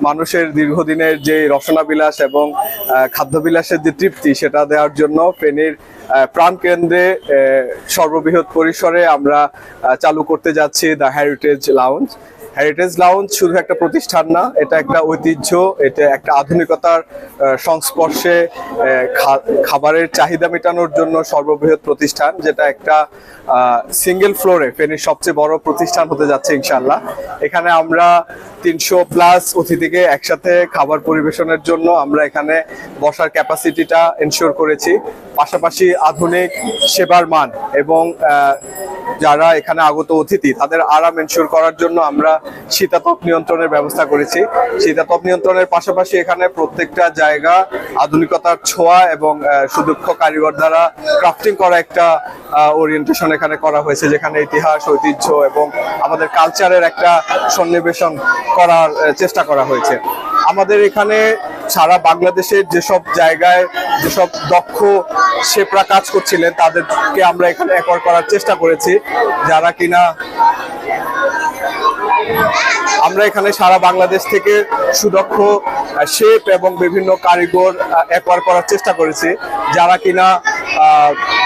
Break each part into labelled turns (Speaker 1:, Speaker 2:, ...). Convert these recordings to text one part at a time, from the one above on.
Speaker 1: মানুষের দীর্ঘদিনের যে রসনা বিলাস এবং খাদ্য বিলাসের যে তৃপ্তি, সেটা দেওয়ার জন্য ফেনীর প্রাণ কেন্দ্রে সর্ববৃহৎ পরিসরে আমরা চালু করতে যাচ্ছি the heritage lounge heritage lounge শুধু একটা প্রতিষ্ঠান না, এটা একটা ঐতিহ্য, এটা একটা আধুনিকতার সংস্পর্শে খাবারের চাহিদা মেটানোর জন্য সর্ববৃহৎ প্রতিষ্ঠান, যেটা একটা সিঙ্গেল ফ্লোরে ফেনীর সবচেয়ে বড় প্রতিষ্ঠান হতে যাচ্ছে ইনশাল্লাহ এখানে আমরা তিনশো প্লাস অতিথিকে একসাথে খাবার পরিবেশনের জন্য আমরা এখানে বসার ক্যাপাসিটিটা এনশিওর করেছি। পাশাপাশি আধুনিক সেবার মান এবং যারা এখানে আগত অতিথি, তাদের আরাম এনশিওর করার জন্য আমরা শীতাতপ নিয়ন্ত্রণের ব্যবস্থা করেছি। শীতাতপ নিয়ন্ত্রণের পাশাপাশি এখানে প্রত্যেকটা জায়গা, আধুনিকতার ছোঁয়া এবং সুদক্ষ কারিগর দ্বারা ক্রাফটিং করা একটা ওরিয়েন্টেশন এখানে করা হয়েছে, যেখানে ইতিহাস, ঐতিহ্য এবং আমাদের কালচারের একটা সন্নিবেশন করার চেষ্টা করা হয়েছে। আমাদের এখানে সারা বাংলাদেশের যেসব জায়গায় যেসব দক্ষ শেপরা কাজ করছিলেন, তাদেরকে আমরা এখানে একর করার চেষ্টা করেছি। যারা কিনা আমরা এখানে সারা বাংলাদেশ থেকে সুদক্ষ শেপ এবং বিভিন্ন কারিগর একবার করার চেষ্টা করেছি। যারা কিনা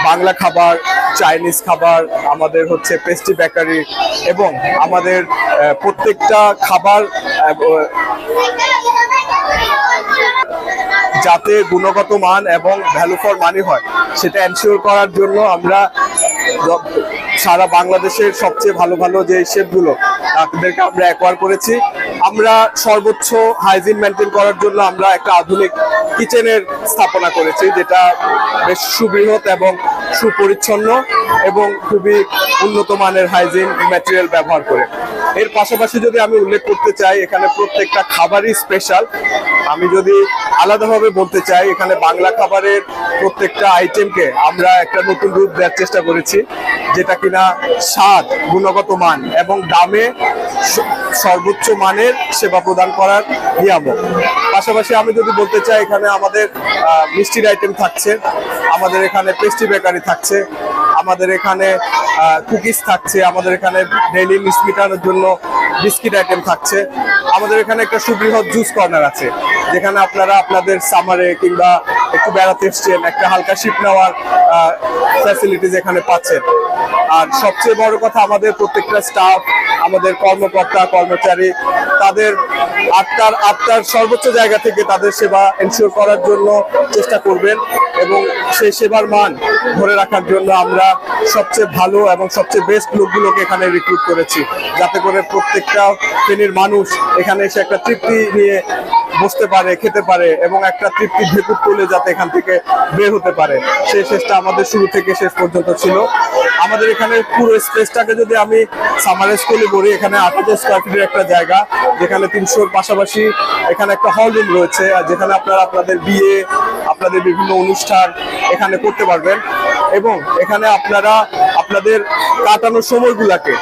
Speaker 1: বাংলা খাবার, চাইনিজ খাবার, আমাদের হচ্ছে পেস্ট্রি বেকারি এবং আমাদের প্রত্যেকটা খাবার যাতে গুণগত মান এবং ভ্যালু ফর মানি হয়, সেটা এনশিওর করার জন্য আমরা সারা বাংলাদেশের সবচেয়ে ভালো ভালো যে শেপগুলো তাদেরকে আমরা অ্যাকোয়ার করেছি। আমরা সর্বোচ্চ হাইজিন মেনটেন করার জন্য আমরা একটা আধুনিক কিচেনের স্থাপনা করেছি, যেটা বেশ সুবৃহৎ এবং সুপরিচ্ছন্ন এবং খুবই উন্নত মানের হাইজিন ম্যাটেরিয়াল ব্যবহার করে। এর পাশাপাশি যদি আমি উল্লেখ করতে চাই, এখানে প্রত্যেকটা খাবারই স্পেশাল আমি যদি আলাদাভাবে বলতে চাই, এখানে বাংলা খাবারের প্রত্যেকটা আইটেমকে আমরা একটা নতুন রূপ দেওয়ার চেষ্টা করেছি, যেটা কিনা স্বাদ, গুণগত মান এবং দামে সর্বোচ্চ মানের সেবা প্রদান করার নিয়ামক। পাশাপাশি আমি যদি বলতে চাই, এখানে আমাদের মিষ্টির আইটেম থাকছে, আমাদের এখানে পেস্ট্রি বেকারি থাকছে, আমাদের এখানে কুকিজ থাকছে, আমাদের এখানে ডেইলি মিস মিটানোর জন্য বিস্কিট আইটেম থাকছে, আমাদের এখানে একটা সুবৃহৎ জুস কর্নার আছে, যেখানে আপনারা আপনাদের সামারে কিংবা একটু বেড়াতে এসছেন, একটা হালকা শিপ নেওয়ার ফ্যাসিলিটিস এখানে পাচ্ছেন। আর সবচেয়ে বড় কথা, আমাদের প্রত্যেকটা স্টাফ আমাদের কর্মকর্তা, কর্মচারী তাদের আটটার আটটার সর্বোচ্চ জায়গা থেকে তাদের সেবা এনশিওর করার জন্য চেষ্টা করবেন এবং সেই সেবার মান ধরে রাখার জন্য আমরা সবচেয়ে ভালো এবং সবচেয়ে বেস্ট লোকগুলোকে এখানে রিক্রুট করেছি। যাতে করে প্রত্যেকটা শ্রেণির মানুষ এখানে এসে একটা তৃপ্তি নিয়ে বসতে পারে, খেতে পারে এবং একটা তৃপ্তি ভেকুর তুলে যাতে এখান থেকে বের হতে পারে। সেই চেষ্টা আমাদের শুরু থেকে শেষ পর্যন্ত ছিল। আমাদের এখানে পুরো স্পেসটাকে যদি আমি সামার স্কুলে বলি এখানে আট হাজার স্কোয়ার ফিটের একটা জায়গা, যেখানে তিনশোর পাশাপাশি এখানে একটা হল রুম রয়েছে, আর যেখানে আপনারা আপনাদের বিয়ে, আপনাদের বিভিন্ন অনুষ্ঠান এখানে করতে পারবেন। এবং এখানে আপনারা আপনাদের কাটানোর সময়গুলাকে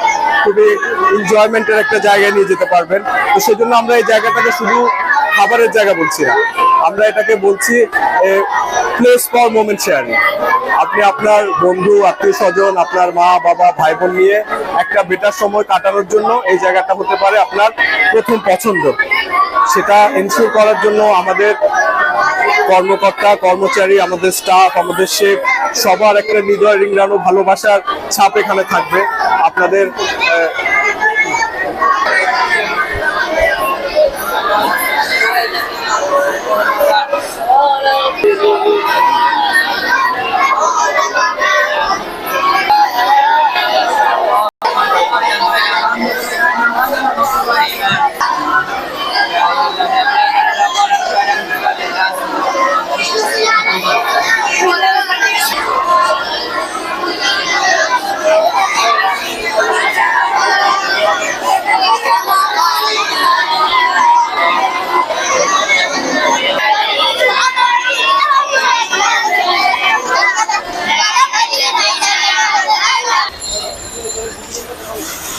Speaker 1: খুবই এনজয়মেন্টের একটা জায়গায় নিয়ে যেতে পারবেন। তো সেই জন্য আমরা এই জায়গাটাকে শুধু খাবারের জায়গা বলছি না আমরা এটাকে বলছি প্লেস ফর মোমেন্ট শেয়ারিং আপনি আপনার বন্ধু আত্মীয় স্বজন আপনার মা, বাবা ভাই বোন নিয়ে একটা বেটার সময় কাটানোর জন্য এই জায়গাটা হতে পারে আপনার প্রথম পছন্দ। সেটা এনশিওর করার জন্য আমাদের কর্মকর্তা, কর্মচারী, আমাদের স্টাফ আমাদের শেফ সবার একটা হৃদয় রিংড়ানো ভালোবাসার ছাপ এখানে থাকবে। আপনাদের Thank you. Wow.